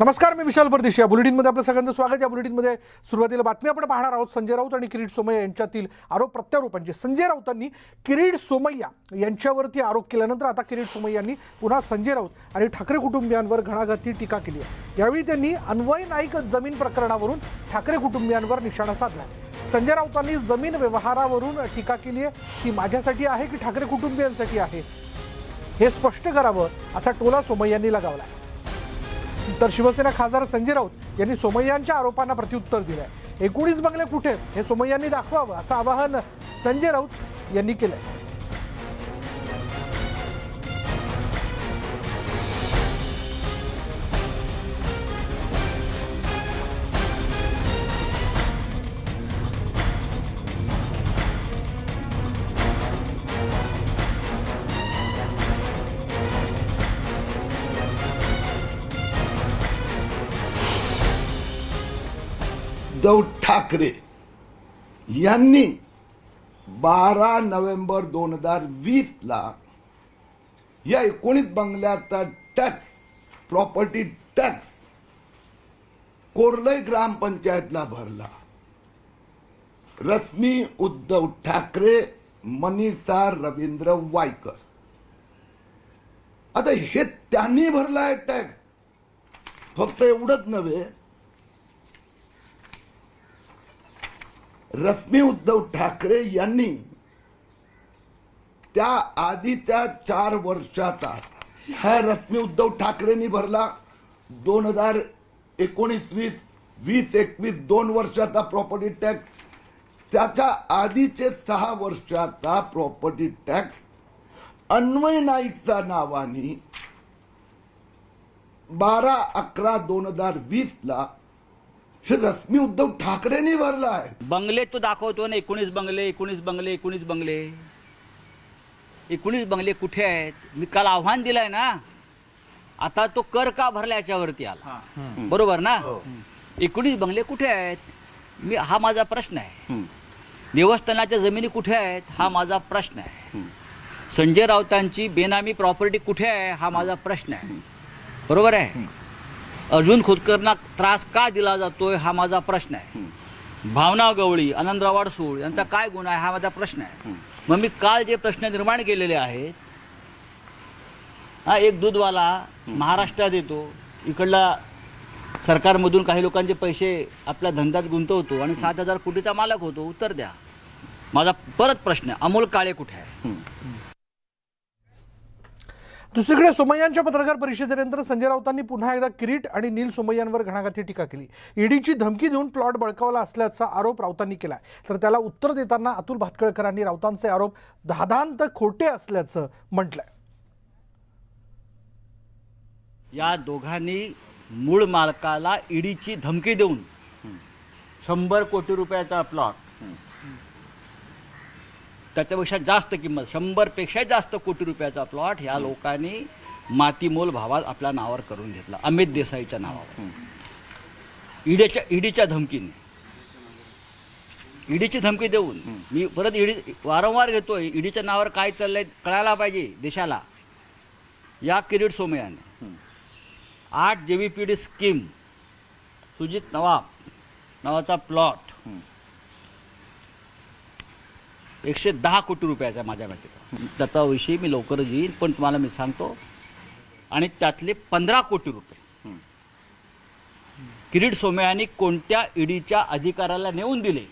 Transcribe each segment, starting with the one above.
नमस्कार मी विशाल परदेशी. या बुलेटिनमध्ये आपलं सगळ्यांचं स्वागत. या बुलेटिनमध्ये सुरुवातीला बातमी आपण पाहणार आहोत. संजय राऊत आणि किरीट सोमय्या यांच्यातील आरोप प्रत्यारोपांचे. संजय राऊतांनी किरीट सोमय्या यांच्यावरती आरोप केल्यानंतर आता किरीट सोमय्या यांनी पुन्हा संजय राऊत आणि ठाकरे कुटुंबियांवर घणाघाती टीका केली आहे. यावेळी त्यांनी अन्वय नाईक जमीन प्रकरणावरून ठाकरे कुटुंबियांवर निशाणा साधला. संजय राऊतांनी जमीन व्यवहारावरून टीका केली आहे. ती माझ्यासाठी आहे की ठाकरे कुटुंबियांसाठी आहे? हे स्पष्ट करावं असा टोला सोमय्यांनी लगावला आहे. तर शिवसेना खासदार संजय राऊत यांनी सोमय्यांच्या आरोपांना प्रत्युत्तर दिलंय. एकोणीस बंगले कुठे आहेत हे सोमय्यांनी दाखवावं असं आवाहन संजय राऊत यांनी केलंय. उद्धव ठाकरे यांनी बारा नोव्हेंबर दोन हजार वीस ला या एकोणीस बंगल्याचा टॅक्स प्रॉपर्टी टॅक्स कोरलई ग्रामपंचायतला भरला. रश्मी उद्धव ठाकरे मनीषा रवींद्र वायकर. आता हे त्यांनी भरलाय टॅक्स. फक्त एवढंच नव्हे रश्मी उद्धव ठाकरे यांनी त्या आधीच्या चार वर्षाचा ह्या रश्मी उद्धव ठाकरेंनी भरला. दोन हजार एकोणीस वीस वीस एकवीस दोन वर्षाचा प्रॉपर्टी टॅक्स त्याच्या आधीचे सहा वर्षाचा प्रॉपर्टी टॅक्स अन्वय नाईकच्या नावाने बारा अकरा दोन हजार वीसला हे रश्मी उद्धव ठाकरेंनी भरला आहे बंगले तो दाखवतो ना एकोणीस बंगले एकोणीस बंगले एकोणीस बंगले. एकोणीस बंगले कुठे आहेत? मी काल आव्हान दिलंय ना. आता तो कर का भरला याच्यावरती आला. बरोबर ना? एकोणीस बंगले कुठे आहेत? मी हा माझा प्रश्न आहे. देवस्थानाच्या जमिनी कुठे आहेत? हा माझा प्रश्न आहे. संजय राऊतांची बेनामी प्रॉपर्टी कुठे आहे? हा माझा प्रश्न आहे. बरोबर आहे? अर्जुन खोतकरना त्रास का दिला जातोय हा माझा प्रश्न आहे. भावना गवळी आनंदराव अडसूळ यांचा काय गुन्हा आहे हा माझा प्रश्न आहे. मग मी काल जे प्रश्न निर्माण केलेले आहेत हा एक दूधवाला महाराष्ट्रात येतो इकडला सरकारमधून काही लोकांचे पैसे आपल्या धंद्यात गुंतवतो आणि सात हजार कोटीचा मालक होतो उत्तर द्या. माझा परत प्रश्न आहे अमोल काळे कुठे आहे? दुसरीकडे सोमय्यांच्या पत्रकार परिषदेनंतर संजय राऊतांनी पुन्हा एकदा किरीट आणि नील सोमय्यांवर घणाघाती टीका केली. ईडीची धमकी देऊन प्लॉट बळकावला असल्याचा आरोप राऊतांनी केला तर त्याला उत्तर देताना अतुल भातकळकरांनी राऊतांचे आरोप धादांत खोटे असल्याचं म्हटलंय. या दोघांनी मूळ मालकाला ईडीची धमकी देऊन शंभर कोटी रुपयाचा प्लॉट त्याच्यापेक्षा जास्त किंमत शंभरपेक्षा जास्त कोटी रुपयाचा प्लॉट ह्या लोकांनी मातीमोल भावात आपल्या नावावर करून घेतला अमित देसाईच्या नावावर. ईडीच्या ईडीच्या धमकीने. ईडीची धमकी देऊन. मी परत ईडी वारंवार घेतोय ईडीच्या नावावर काय चाललंय कळायला पाहिजे देशाला. या किरीट सोमयाने. आठ J V P D scheme Sujit Nawab नावाचा प्लॉट एकशे दहा कोटी रुपयाचा आहे माझ्या मते त्याचा विषयी मी लवकरच येईन पण तुम्हाला मी सांगतो आणि त्यातले पंधरा कोटी रुपये. किरीट सोमयानी कोणत्या ईडीच्या अधिकाऱ्याला नेऊन दिले?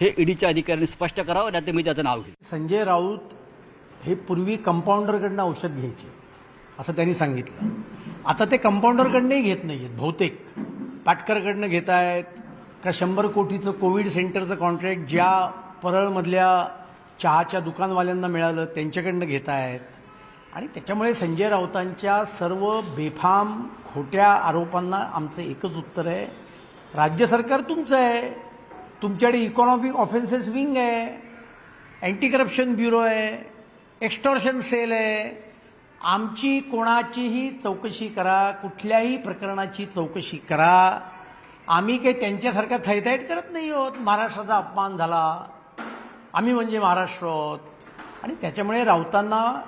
हे ईडीच्या अधिकाऱ्यांनी स्पष्ट करावं नाही मी त्याचं नाव घेईन. संजय राऊत हे पूर्वी कंपाऊंडरकडनं औषध घ्यायचे असं त्यांनी सांगितलं. आता ते कंपाऊंडरकडनंही घेत नाही आहेत बहुतेक. पाटकरकडनं घेत आहेत का शंभर कोटीचं कोविड सेंटरचं कॉन्ट्रॅक्ट ज्या परळमधल्या चहाच्या दुकानवाल्यांना मिळालं त्यांच्याकडनं घेत आहेत आणि त्याच्यामुळे संजय राऊतांच्या सर्व बेफाम खोट्या आरोपांना आमचं एकच उत्तर आहे. राज्य सरकार तुमचं आहे. तुमच्याकडे इकॉनॉमिक ऑफेन्सेस विंग आहे. अँटी करप्शन ब्युरो आहे. एक्स्टॉर्शन सेल आहे. आमची कोणाचीही चौकशी करा कुठल्याही प्रकरणाची चौकशी करा. आम्ही काही त्यांच्यासारखा थैथाईट करत नाही आहोत. महाराष्ट्राचा अपमान झाला. आम्ही म्हणजे महाराष्ट्र आहोत. आणि त्याच्यामुळे राऊतांना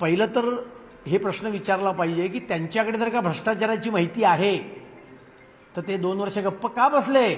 पहिलं तर हे प्रश्न विचारला पाहिजे की त्यांच्याकडे जर का भ्रष्टाचाराची माहिती आहे तर ते दोन वर्ष गप्प का बसले?